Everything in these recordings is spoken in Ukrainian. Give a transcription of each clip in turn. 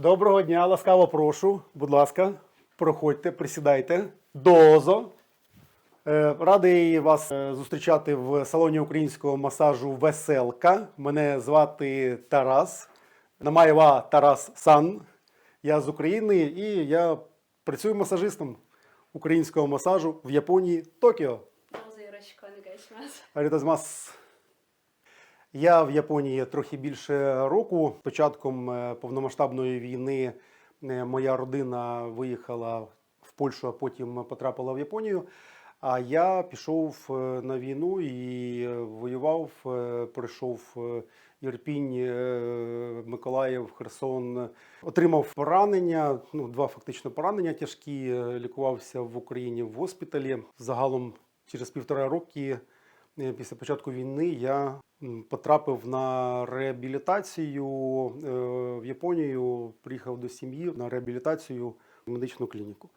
Доброго дня, ласкаво прошу. Будь ласка, проходьте, присідайте. Дозо. Е, радий вас е, зустрічати в салоні українського масажу Веселка. Мене звати Тарас. Намаєва Тарас Сан. Я з України і я працюю масажистом українського масажу в Японії Токіо. Арітазмас. Я в Японії трохи більше року. Початком е, повномасштабної війни е, моя родина виїхала в Польщу, а потім потрапила в Японію. А я пішов е, на війну і воював, пройшов Ірпінь, Миколаїв, Херсон. Отримав поранення, ну два фактично поранення тяжкі. Лікувався в Україні в госпіталі. Загалом через півтора роки Після початку війни я потрапив на реабілітацію е, в Японію. Приїхав до сім'ї на реабілітацію в медичну клініку.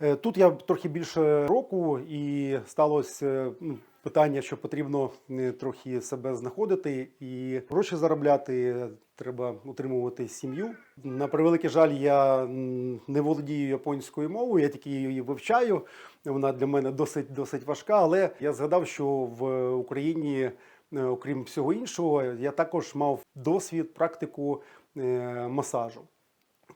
Е, Тут я трохи більше року, і сталося питання, що потрібно трохи себе знаходити і гроші заробляти. Треба утримувати сім'ю. На превеликий жаль, я не володію японською мовою, я тільки її вивчаю. Вона для мене досить досить важка. Але я згадав, що в Україні, окрім всього іншого, я також мав досвід, практику е, масажу.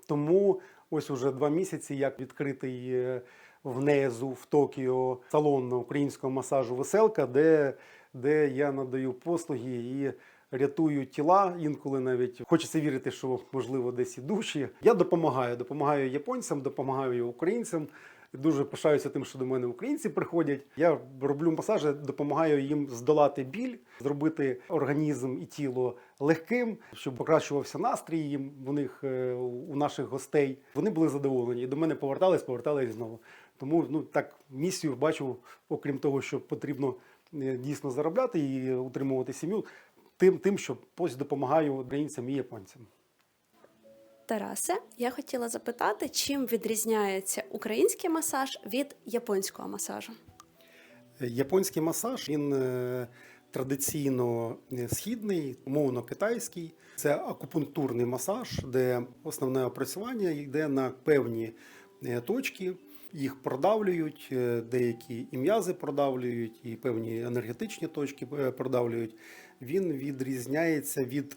Тому ось уже два місяці, як відкритий е, внизу в Токіо салон українського масажу Веселка, де, де я надаю послуги і рятую тіла. Інколи навіть хочеться вірити, що можливо десь і душі. Я допомагаю, допомагаю японцям, допомагаю українцям. Дуже пишаюся тим, що до мене українці приходять. Я роблю масажі, допомагаю їм здолати біль, зробити організм і тіло легким, щоб покращувався настрій їм у них е, у наших гостей. Вони були задоволені. І до мене повертались, повертались знову. Тому ну так місію бачу, окрім того, що потрібно е, дійсно заробляти і утримувати сім'ю, тим, тим, що ось допомагаю українцям і японцям. Тарасе, я хотіла запитати, чим відрізняється український масаж від японського масажу? Японський масаж він е, традиційно е, східний, умовно китайський. Це акупунктурний масаж, де основне опрацювання йде на певні е, точки. Їх продавлюють, деякі і м'язи продавлюють, і певні енергетичні точки продавлюють. Він відрізняється від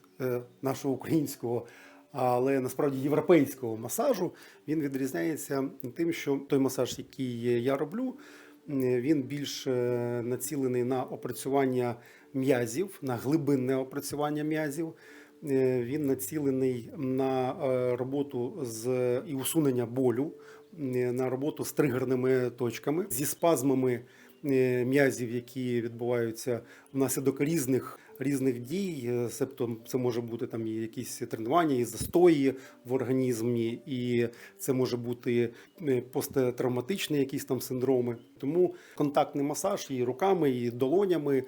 нашого українського, але насправді європейського масажу. Він відрізняється тим, що той масаж, який я роблю, він більш е, націлений на опрацювання м'язів, на глибинне опрацювання м'язів. Е, Він націлений на е, роботу з і усунення болю, на роботу з тригерними точками, зі спазмами м'язів, які відбуваються внаслідок різних. Різних дій, е, себто це може бути там і якісь тренування, і застої в організмі, і це може бути е, посттравматичні якісь там синдроми. Тому контактний масаж і руками, і долонями,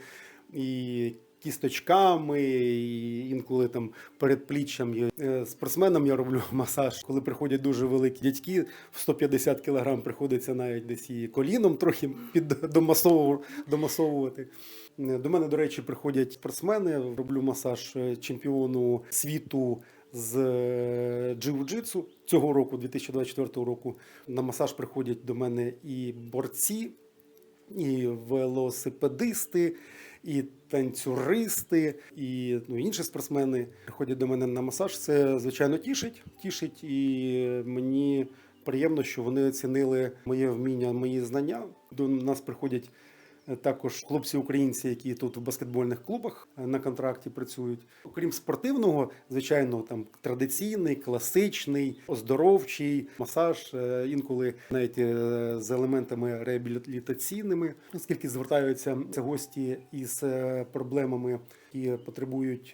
і кісточками, і інколи там перед пліччям. Е, Спортсменам я роблю масаж, коли приходять дуже великі дядьки, в 150 кг приходиться навіть десь і коліном трохи під домасову- домасовувати. До мене, до речі, приходять спортсмени. Роблю масаж е, чемпіону світу з е, джиу-джитсу цього року, 2024 року. На масаж приходять до мене і борці, і велосипедисти, і танцюристи, і ну, інші спортсмени приходять до мене на масаж. Це звичайно тішить. Тішить, і мені приємно, що вони оцінили моє вміння, мої знання. До нас приходять. Також хлопці-українці, які тут в баскетбольних клубах е, на контракті працюють. Окрім спортивного, звичайно, там традиційний, класичний, оздоровчий масаж, е, інколи навіть е, з елементами реабілітаційними, оскільки звертаються гості із проблемами, які потребують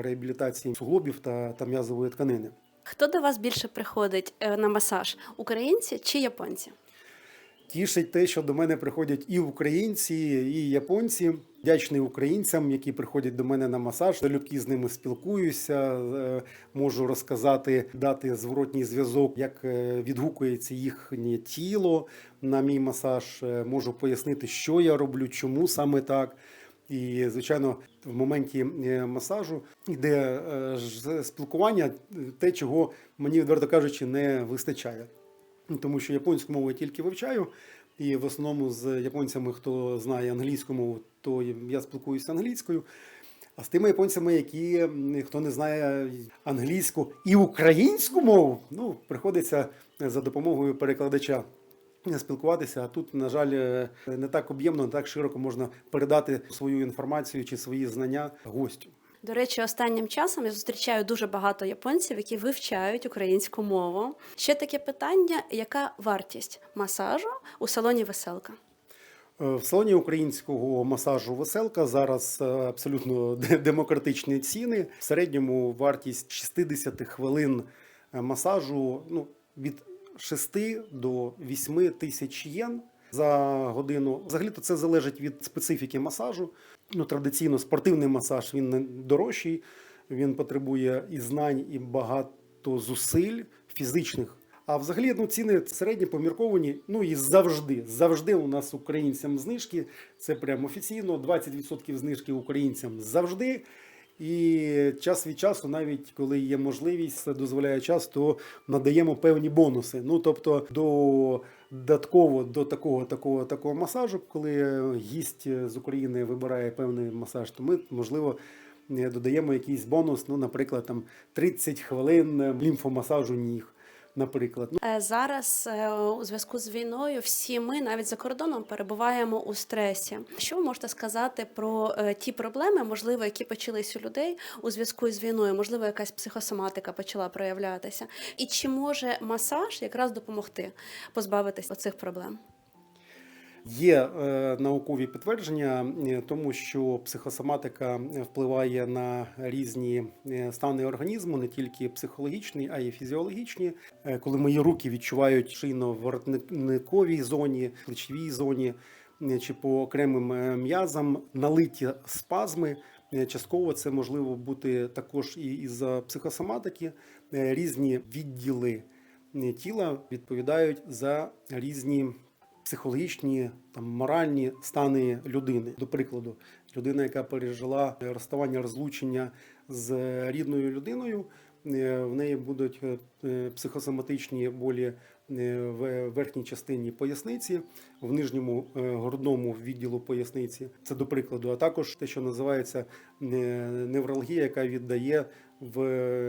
реабілітації суглобів та, та м'язової тканини. Хто до вас більше приходить на масаж? Українці чи японці? Тішить те, що до мене приходять і українці, і японці. Вдячний українцям, які приходять до мене на масаж. Залюбки з ними спілкуюся, е, можу розказати, дати зворотній зв'язок, як е, відгукується їхнє тіло на мій масаж. Е, Можу пояснити, що я роблю, чому саме так. І, звичайно, в моменті масажу йде спілкування, те, чого мені, відверто кажучи, не вистачає. Тому що японську мову я тільки вивчаю, і в основному з японцями, хто знає англійську мову, то я спілкуюся англійською. А з тими японцями, які хто не знає англійську і українську мову, ну приходиться за допомогою перекладача спілкуватися. А тут, на жаль, е, не так об'ємно, не так широко можна передати свою інформацію чи свої знання гостю. До речі, останнім часом я зустрічаю дуже багато японців, які вивчають українську мову. Ще таке питання: яка вартість масажу у салоні веселка? Е, В салоні українського масажу веселка зараз е, абсолютно демократичні ціни. В середньому вартість 60 хвилин е, масажу ну, від 6 до 8 тисяч єн за годину. Взагалі-то це залежить від специфіки масажу. Ну, традиційно спортивний масаж він дорожчий, він потребує і знань, і багато зусиль фізичних. А взагалі ну, ціни середні помірковані. Ну і завжди, завжди у нас українцям знижки. Це прямо офіційно. 20% знижки українцям завжди. І час від часу, навіть коли є можливість, це дозволяє час, то надаємо певні бонуси. Ну тобто до додатково до такого такого такого масажу, коли гість з України вибирає певний масаж, то ми можливо. Додаємо якийсь бонус, ну, наприклад, там 30 хвилин лімфомасажу ніг, наприклад. Е, Зараз е, у зв'язку з війною всі ми навіть за кордоном перебуваємо у стресі. Що ви можете сказати про е, ті проблеми, можливо, які почались у людей у зв'язку з війною? Можливо, якась психосоматика почала проявлятися, і чи може масаж якраз допомогти позбавитися цих проблем? Є е, наукові підтвердження е, тому, що психосоматика впливає на різні е, стани організму, не тільки психологічні, а й фізіологічні. Коли мої руки відчувають шийно-воротниковій зоні, плечовій зоні чи по окремим м'язам налиті спазми. Частково це можливо бути також і із-за психосоматики. Різні відділи тіла відповідають за різні психологічні, там моральні стани людини. До прикладу, людина, яка пережила розставання, розлучення з рідною людиною, е, в неї будуть е, психосоматичні болі е, в верхній частині поясниці, в нижньому е, грудному відділу поясниці. Це до прикладу, а також те, що називається е, невралгія, яка віддає в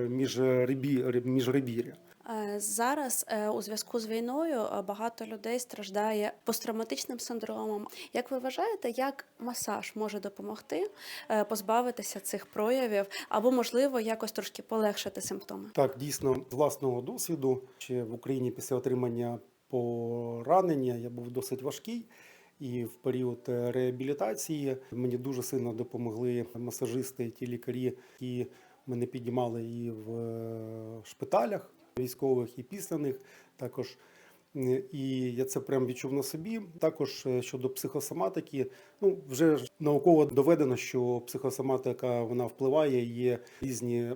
міжребі- міжребір'я. Е, Зараз е, у зв'язку з війною е, багато людей страждає посттравматичним синдромом. Як ви вважаєте, як масаж може допомогти позбавитися цих проявів, або можливо якось трошки полегшити симптоми? Так, дійсно, з власного досвіду ще в Україні після отримання поранення я був досить важкий. І в період реабілітації мені дуже сильно допомогли масажисти, ті лікарі, які мене підіймали і в шпиталях військових, і після них також. І я це прям відчув на собі. Також е, щодо психосоматики, ну вже ж науково доведено, що психосоматика вона впливає, є різні е,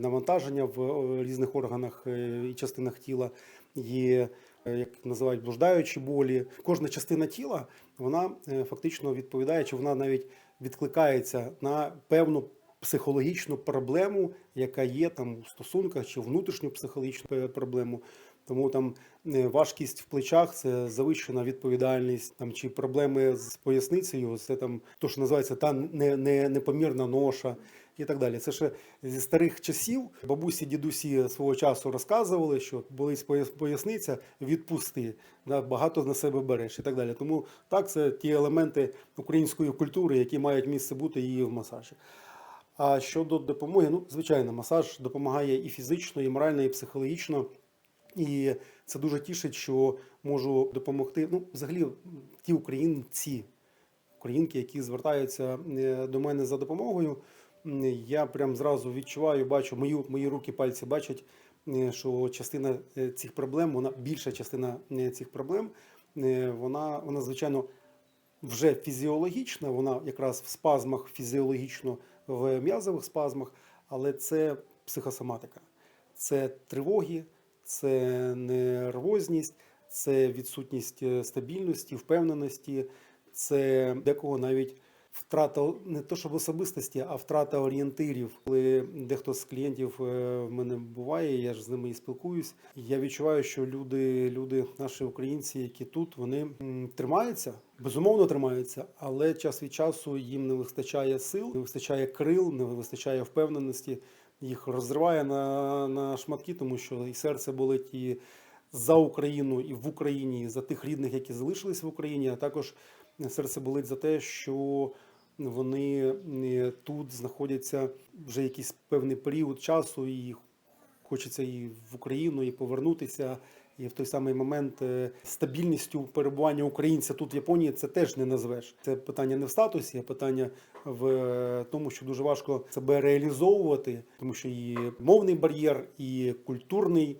навантаження в різних органах е, і частинах тіла. Є як називають блуждаючі болі. Кожна частина тіла вона фактично відповідає, чи вона навіть відкликається на певну психологічну проблему, яка є там у стосунках, чи внутрішню психологічну проблему. Тому там е, важкість в плечах це завищена відповідальність, там чи проблеми з поясницею, це там то, що називається та не, не, непомірна ноша і так далі. Це ще зі старих часів бабусі, дідусі свого часу розказували, що болить поясниця, відпусти, да, багато на себе береш і так далі. Тому так, це ті елементи української культури, які мають місце бути і в масажі. А щодо допомоги, ну звичайно, масаж допомагає і фізично, і морально, і психологічно. І це дуже тішить, що можу допомогти. Ну, взагалі, ті українці, українки, які звертаються е, до мене за допомогою, я прям зразу відчуваю, бачу, мої, мої руки, пальці бачать, е, що частина е, цих проблем, вона більша частина цих проблем, вона, вона звичайно вже фізіологічна, вона якраз в спазмах фізіологічно в м'язових спазмах, але це психосоматика, це тривоги, це нервозність, це відсутність е, стабільності, впевненості, це декого навіть втрата не то щоб особистості, а втрата орієнтирів. Коли дехто з клієнтів е, в мене буває, я ж з ними і спілкуюсь. Я відчуваю, що люди, люди, наші українці, які тут, вони тримаються, безумовно тримаються, але час від часу їм не вистачає сил, не вистачає крил, не вистачає впевненості. Їх розриває на, на шматки, тому що і серце болить і за Україну, і в Україні, і за тих рідних, які залишились в Україні, а також серце болить за те, що вони е, тут знаходяться вже якийсь певний період часу, і хочеться і в Україну, і повернутися. І в той самий момент е, стабільністю перебування українця тут в Японії це теж не назвеш. Це питання не в статусі, а питання в е, тому, що дуже важко себе реалізовувати, тому що і мовний бар'єр, і культурний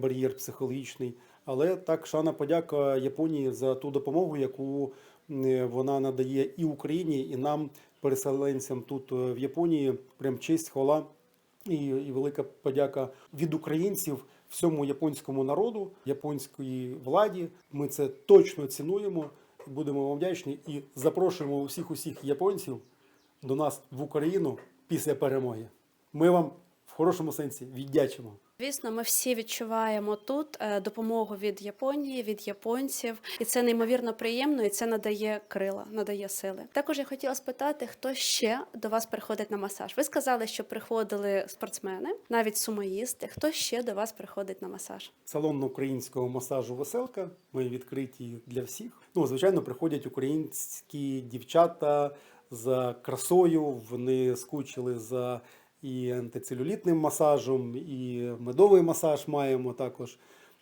бар'єр психологічний. Але так шана подяка Японії за ту допомогу, яку вона надає і Україні, і нам, переселенцям тут е, в Японії. Прям честь, хвала і, і велика подяка від українців всьому японському народу, японської владі. Ми це точно цінуємо. Будемо вам вдячні і запрошуємо усіх усіх японців до нас в Україну після перемоги. Ми вам в хорошому сенсі віддячимо. Звісно, ми всі відчуваємо тут е, допомогу від Японії, від японців, і це неймовірно приємно, і це надає крила, надає сили. Також я хотіла спитати, хто ще до вас приходить на масаж. Ви сказали, що приходили спортсмени, навіть сумоїсти. Хто ще до вас приходить на масаж? Салон українського масажу Веселка. Ми відкриті для всіх. Ну, звичайно, приходять українські дівчата за красою. Вони скучили за і антицелюлітним масажем, і медовий масаж маємо також.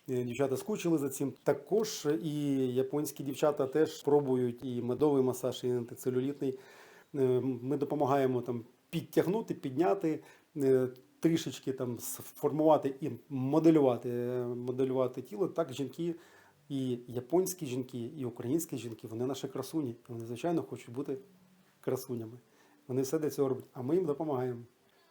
Е, Дівчата скучили за цим. Також і японські дівчата теж пробують і медовий масаж, і антицелюлітний. Е, Ми допомагаємо там підтягнути, підняти, е, трішечки там сформувати і моделювати, моделювати тіло. Так, жінки, і японські жінки, і українські жінки, вони наші красуні. Вони, звичайно, хочуть бути красунями. Вони все для цього роблять, а ми їм допомагаємо.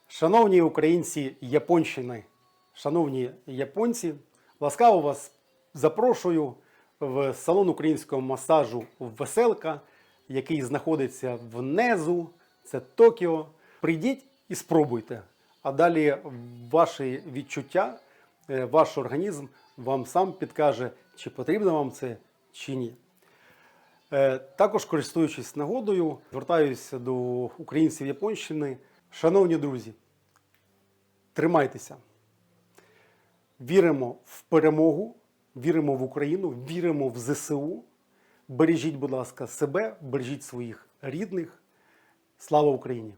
Шановні українці Японщини, шановні японці, ласкаво вас запрошую в салон українського масажу Веселка, який знаходиться внизу, це Токіо. Прийдіть і спробуйте. А далі ваші відчуття, е, ваш організм вам сам підкаже, чи потрібно вам це, чи ні. Е, Також користуючись нагодою, звертаюся до українців Японщини. Шановні друзі, тримайтеся. Віримо в перемогу, віримо в Україну, віримо в ЗСУ. Бережіть, будь ласка, себе, бережіть своїх рідних. Слава Україні!